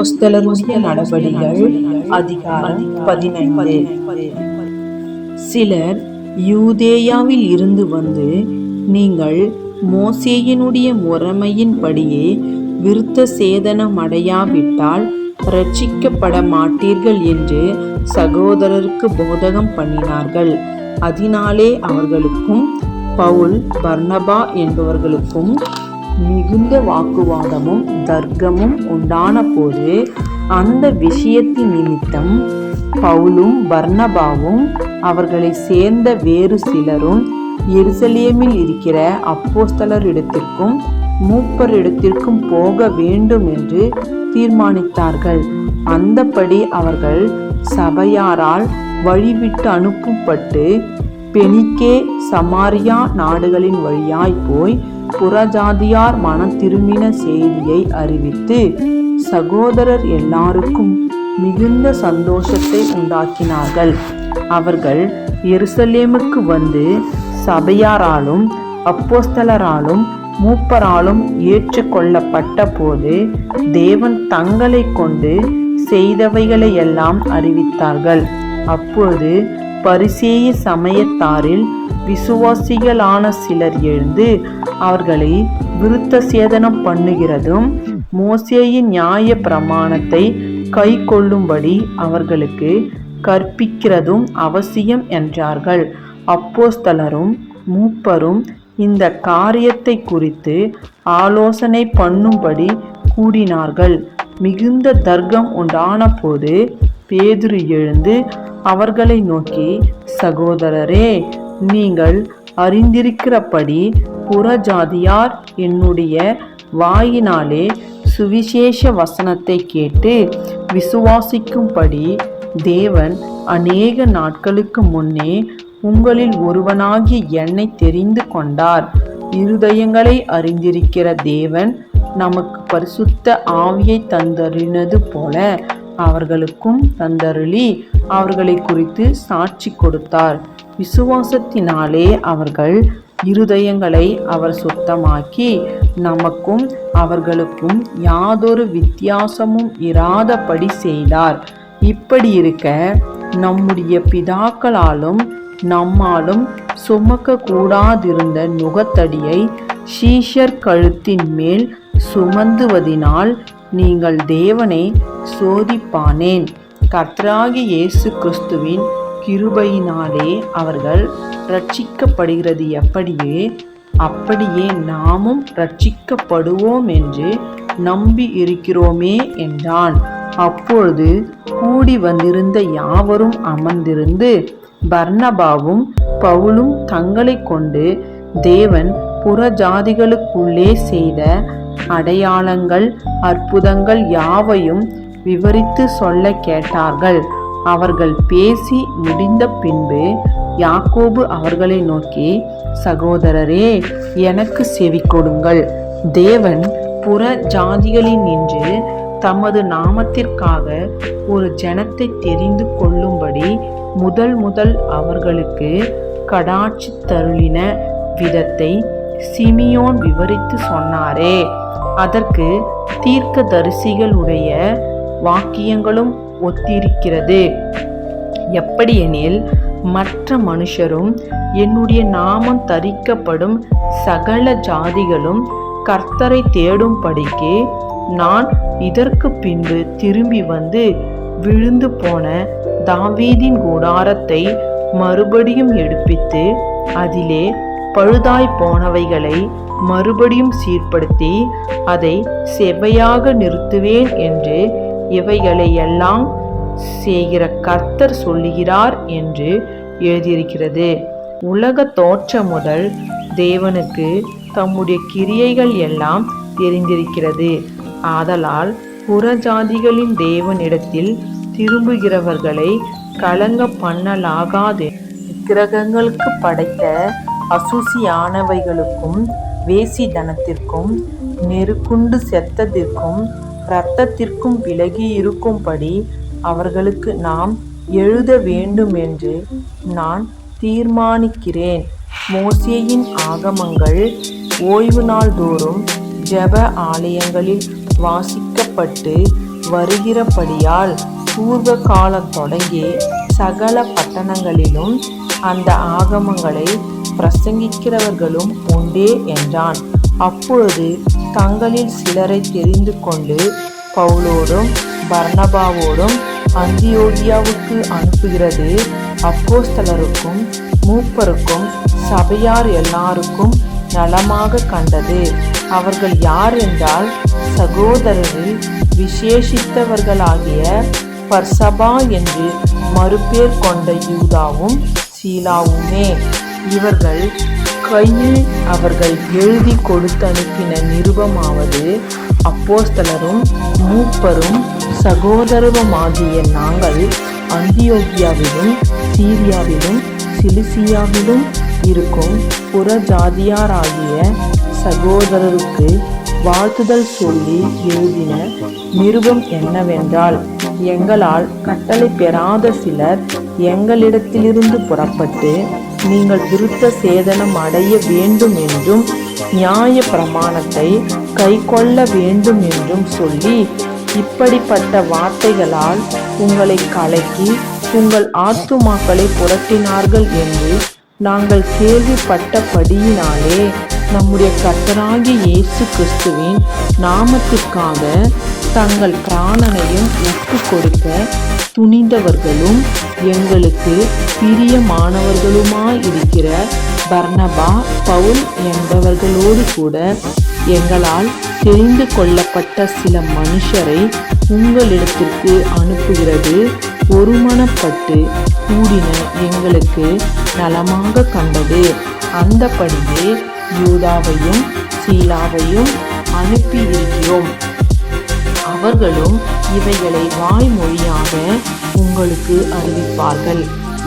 அப்போஸ்தலருடைய நடபடிகள் அதிகாரம் பதினைந்து. சிலர் யூதேயாவில் இருந்து வந்து நீங்கள் மோசேயினுடைய முறைமையின்படியே விருத்த சேதனம் அடையாவிட்டால் ரட்சிக்கப்பட மாட்டீர்கள் என்று சகோதரருக்கு போதகம் பண்ணினார்கள். அதனாலே அவர்களுக்கும் பவுல் பர்னபா என்பவர்களுக்கும் மிகுந்த வாக்குவாதமும் தர்க்கமும் உண்டான போது அந்த விஷயத்தின் நிமித்தம் பவுலும் பர்ணபாவும் அவர்களை சேர்ந்த வேறு சிலரும் எருசலேமில் இருக்கிற அப்போஸ்தலரிடத்திற்கும் மூப்பரிடத்திற்கும் போக வேண்டும் என்று தீர்மானித்தார்கள். அந்தப்படி அவர்கள் சபையாரால் வழிவிட்டு அனுப்பப்பட்டு பெனிக்கே சமாரியா நாடுகளின் வழியாய் போய் புறஜாதியார் மனம் திரும்பின செய்தியை அறிவித்து சகோதரர் எல்லாருக்கும் மிகுந்த சந்தோஷத்தை உண்டாக்கினார்கள். அவர்கள் எருசலேமுக்கு வந்து சபையாராலும் அப்போஸ்தலராலும் மூப்பராலும் ஏற்றுக்கொள்ளப்பட்ட போது தேவன் தங்களை கொண்டு செய்தவைகளை எல்லாம் அறிவித்தார்கள். அப்போது பரிசேய சமயத்தாரில் விசுவாசிகளான சிலர் எழுந்து அவர்களை விருத்த சேதனம் பண்ணுகிறதும் மோசேயின் நியாய பிரமாணத்தை கை கொள்ளும்படி அவர்களுக்கு கற்பிக்கிறதும் அவசியம் என்றார்கள். அப்போஸ்தலரும் மூப்பரும் இந்த காரியத்தை குறித்து ஆலோசனை பண்ணும்படி கூடினார்கள். மிகுந்த தர்க்கம் உண்டான போது பேதுரு எழுந்து அவர்களை நோக்கி சகோதரரே நீங்கள் அறிந்திருக்கிறபடி புறஜாதியார் என்னுடைய வாயினாலே சுவிசேஷ வசனத்தை கேட்டு விசுவாசிக்கும்படி தேவன் அநேக நாட்களுக்கு முன்னே உங்களில் ஒருவனாகி என்னை தெரிந்து கொண்டார். இருதயங்களை அறிந்திருக்கிற தேவன் நமக்கு பரிசுத்த ஆவியை தந்தறினது போல அவர்களுக்கும் தந்தருளி. அவர்களை குறித்து சாட்சி கொடுத்தார். விசுவாசத்தினாலே அவர்கள் இருதயங்களை அவர் சுத்தமாக்கி நமக்கும் அவர்களுக்கும் யாதொரு வித்தியாசமும் இராதபடி செய்தார். இப்படி இருக்க நம்முடைய பிதாக்களாலும் நம்மாலும் சுமக்க கூடாதிருந்த நுகத்தடியை ஷீஷர் கழுத்தின் மேல் சுமந்துவதினால் நீங்கள் தேவனை சோதிப்பானேன். கர்த்தராகி இயேசு கிறிஸ்துவின் கிருபையினாலே அவர்கள் ரட்சிக்கப்படுகிறது எப்படியே? அப்படியே நாமும் ரட்சிக்கப்படுவோம் என்று நம்பி இருக்கிறோமே என்றான். அப்பொழுது கூடி வந்திருந்த யாவரும் அமர்ந்திருந்து பர்ணபாவும் பவுலும் தங்களை கொண்டு தேவன் புறஜாதிகளுக்குள்ளே செய்த அடையாளங்கள் அற்புதங்கள் யாவையும் விவரித்து சொல்ல கேட்டார்கள். அவர்கள் பேசி முடிந்த பின்பு யாக்கோபு அவர்களை நோக்கி சகோதரரே எனக்கு செவி கொடுங்கள். தேவன் புற ஜாதிகளில் நின்று தமது நாமத்திற்காக ஒரு ஜனத்தை தெரிந்து கொள்ளும்படி முதல் முதல் அவர்களுக்கு கடாட்சி தருளின விதத்தை சிமியோன் விவரித்து சொன்னாரே. அதற்கு தீர்க்க தரிசிகளுடைய வாக்கியங்களும் ஒத்திருக்கிறது. எப்படியெனில் மற்ற மனுஷரும் என்னுடைய நாமம் தரிக்கப்படும் சகல ஜாதிகளும் கர்த்தரை தேடும்படிக்கு நான் இதற்கு பின்பு திரும்பி வந்து விழுந்து போன தாவீதின் கூடாரத்தை மறுபடியும் எடுப்பித்து அதிலே பழுதாய் போனவைகளை மறுபடியும் சீர்படுத்தி அதை செவ்வையாக நிறுத்துவேன் என்று இவைகளை எல்லாம் செய்கிற கர்த்தர் சொல்லுகிறார் என்று எழுதியிருக்கிறது. உலக தோற்றம் முதல் தேவனுக்கு தம்முடைய கிரியைகள் எல்லாம் தெரிந்திருக்கிறது. ஆதலால் புறஜாதிகளின் தேவனிடத்தில் திரும்புகிறவர்களை கலங்க பண்ணலாகாது. கிரகங்களுக்கு படைத்த அசுசியானவைகளுக்கும் வேசி தனத்திற்கும் நெருக்குண்டு செத்ததிற்கும் இரத்தத்திற்கும் விலகி இருக்கும்படி அவர்களுக்கு நாம் எழுத வேண்டும் என்று நான் தீர்மானிக்கிறேன். மோசேயின் ஆகமங்கள் ஓய்வு நாள் தோறும் ஜெப ஆலயங்களில் வாசிக்கப்பட்டு வருகிறபடியால் பூர்வ காலம் தொடங்கி சகல பட்டணங்களிலும் அந்த ஆகமங்களை பிரசங்கிக்கிறவர்களும் உண்டே என்றான். அப்பொழுது தங்களில் சிலரை தெரிந்து கொண்டு பவுலோடும் பர்ணபாவோடும் அந்தியோகியாவுக்கு அனுப்புகிறது. அப்போஸ்தலருக்கும் மூப்பருக்கும் சபையார் எல்லாருக்கும் நலமாக கண்டது. அவர்கள் யார் என்றால் சகோதரரில் விசேஷித்தவர்களாகிய பர்சபா என்று மறுபேர் கொண்ட யூதாவும் சீலாவுமே இவர்கள் கையில் அவர்கள் எழுதி கொடுத்து அனுப்பின நிருபமாவது அப்போஸ்தலரும் மூப்பரும் சகோதரருமாகிய நாங்கள் அந்தியோகியாவிலும் சீரியாவிலும் சிலிசியாவிலும் இருக்கும் புறஜாதியாராகிய சகோதரருக்கு வாழ்த்துதல் சொல்லி எழுதின நிருபம் என்னவென்றால் எங்களால் கட்டளை பெறாத சிலர் எங்களிடத்திலிருந்து புறப்பட்டு நீங்கள் விருத்த சேதனம் அடைய வேண்டும் என்றும் நியாய பிரமாணத்தை கைக்கொள்ள வேண்டும் என்றும் சொல்லி இப்படிப்பட்ட வார்த்தைகளால் உங்களை கலக்கி உங்கள் ஆத்துமாக்களை புரட்டினார்கள் என்று நாங்கள் கேள்விப்பட்டபடியினாலே நம்முடைய கர்த்தராகிய இயேசு கிறிஸ்துவின் நாமத்திற்காக தங்கள் பிராணனையும் ஒப்பு கொடுக்க துணிந்தவர்களும் எங்களுக்கு பிரியமானவர்களுமாய் இருக்கிற பர்னபா பவுல் என்பவர்களோடு கூட எங்களால் தெரிந்து கொள்ளப்பட்ட சில மனுஷரை உங்களிடத்திற்கு அனுப்புகிறது. ஒருமனப்பட்டு கூடின எங்களுக்கு நலமாக கண்டது. அந்தபடியே யூதாவையும் சீலாவையும் அனுப்பி இருக்கிறோம் அவர்களும் இவைகளை வாய்மொழியாக உங்களுக்கு அறிவிப்பார்கள்.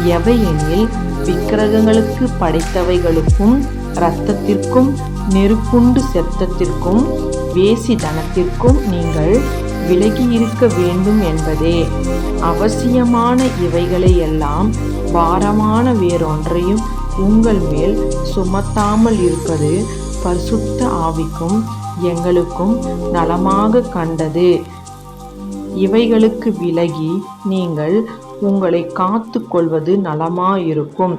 எவையெனில் விக்கிரகங்களுக்கு படைத்தவைகளுக்கும் இரத்தத்திற்கும் நெருப்புண்டு செத்தத்திற்கும் வேசிதனத்திற்கும் நீங்கள் விலகி இருக்க வேண்டும் என்பதே. அவசியமான இவைகளை எல்லாம் பாரமான வேறொன்றையும் உங்கள் மேல் சுமத்தாமல் இருப்பது பரிசுத்த ஆவிக்கும் எங்களுக்கும் நலமாக கண்டது. இவைகளுக்கு விலகி நீங்கள் உங்களை காத்து கொள்வது நலமாயிருக்கும்.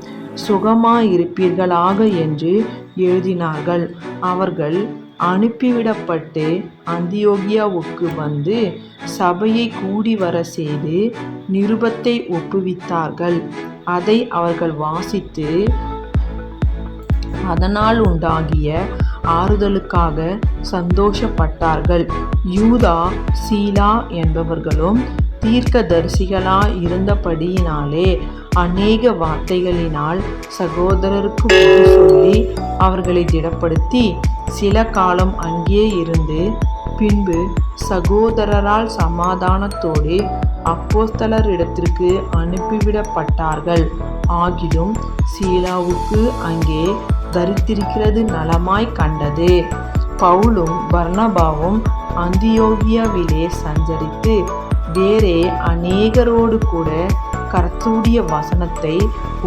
சுகமாயிருப்பீர்களாக என்று எழுதினார்கள். அவர்கள் அனுப்பிவிடப்பட்டு அந்தியோகியாவுக்கு வந்து சபையை கூடி வர செய்து நிருபத்தை ஒப்புவித்தார்கள். அதை அவர்கள் வாசித்து அதனால் உண்டாகிய ஆறுதலுக்காக சந்தோஷப்பட்டார்கள். யூதா சீலா என்பவர்களும் தீர்க்கதரிசிகளா இருந்தபடியினாலே அநேக வார்த்தைகளினால் சகோதரருக்கு சொல்லி அவர்களை திடப்படுத்தி சில காலம் அங்கே இருந்து பின்பு சகோதரரால் சமாதானத்தோடு அப்போஸ்தலரிடத்திற்கு அனுப்பிவிடப்பட்டார்கள். ஆகிலும் சீலாவுக்கு அங்கே தரித்திருக்கிறது நலமாய் கண்டது. பவுலும் பர்ணபாவும் அந்தியோகியாவிலே சஞ்சரித்து வேறே அநேகரோடு கூட கர்த்தருடைய வசனத்தை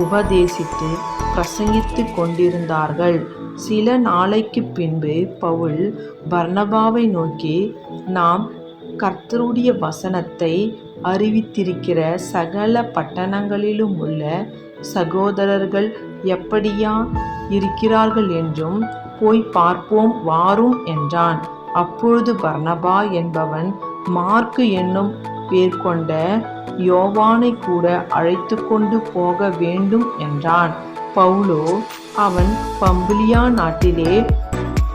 உபதேசித்து பிரசங்கித்து கொண்டிருந்தார்கள். சில நாளைக்கு பின்பு பவுல் பர்ணபாவை நோக்கி நாம் கர்த்தருடைய வசனத்தை அறிவித்திருக்கிற சகல பட்டணங்களிலும் உள்ள சகோதரர்கள் எப்படியா இருக்கிறார்கள் என்றும் போய் பார்ப்போம் வாரும் என்றான். அப்பொழுது பர்ணபா என்பவன் மார்க்கு என்னும் பேர் கொண்ட யோவானை கூட அழைத்து கொண்டு போக வேண்டும் என்றான். பவுலோ அவன் பம்புலியா நாட்டிலே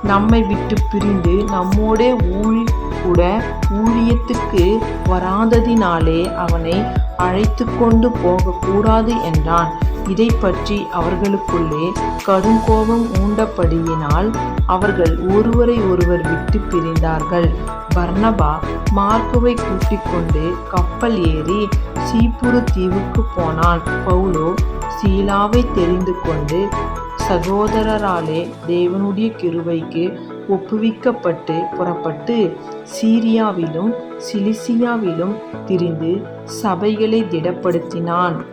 நம்மை விட்டு பிரிந்து நம்மோடே ஊழி கூட ஊழியத்துக்கு வராததினாலே அவனை அழைத்து கொண்டு போகக்கூடாது என்றான். இதை பற்றி அவர்களுக்குள்ளே கடுங்கோபம் ஊண்டபடியினால் அவர்கள் ஒருவரை ஒருவர் விட்டு பிரிந்தார்கள். பர்ணபா மார்க்குவை கூட்டிக் கொண்டு கப்பல் ஏறி சீப்புரு தீவுக்கு போனான். பவுலோ சீலாவை தெரிந்து கொண்டு சகோதரராலே தேவனுடைய கிருவைக்கு ஒப்புவிக்கப்பட்டு புறப்பட்டு சீரியாவிலும் சிலிசியாவிலும் திரிந்து சபைகளை திடப்படுத்தினான்.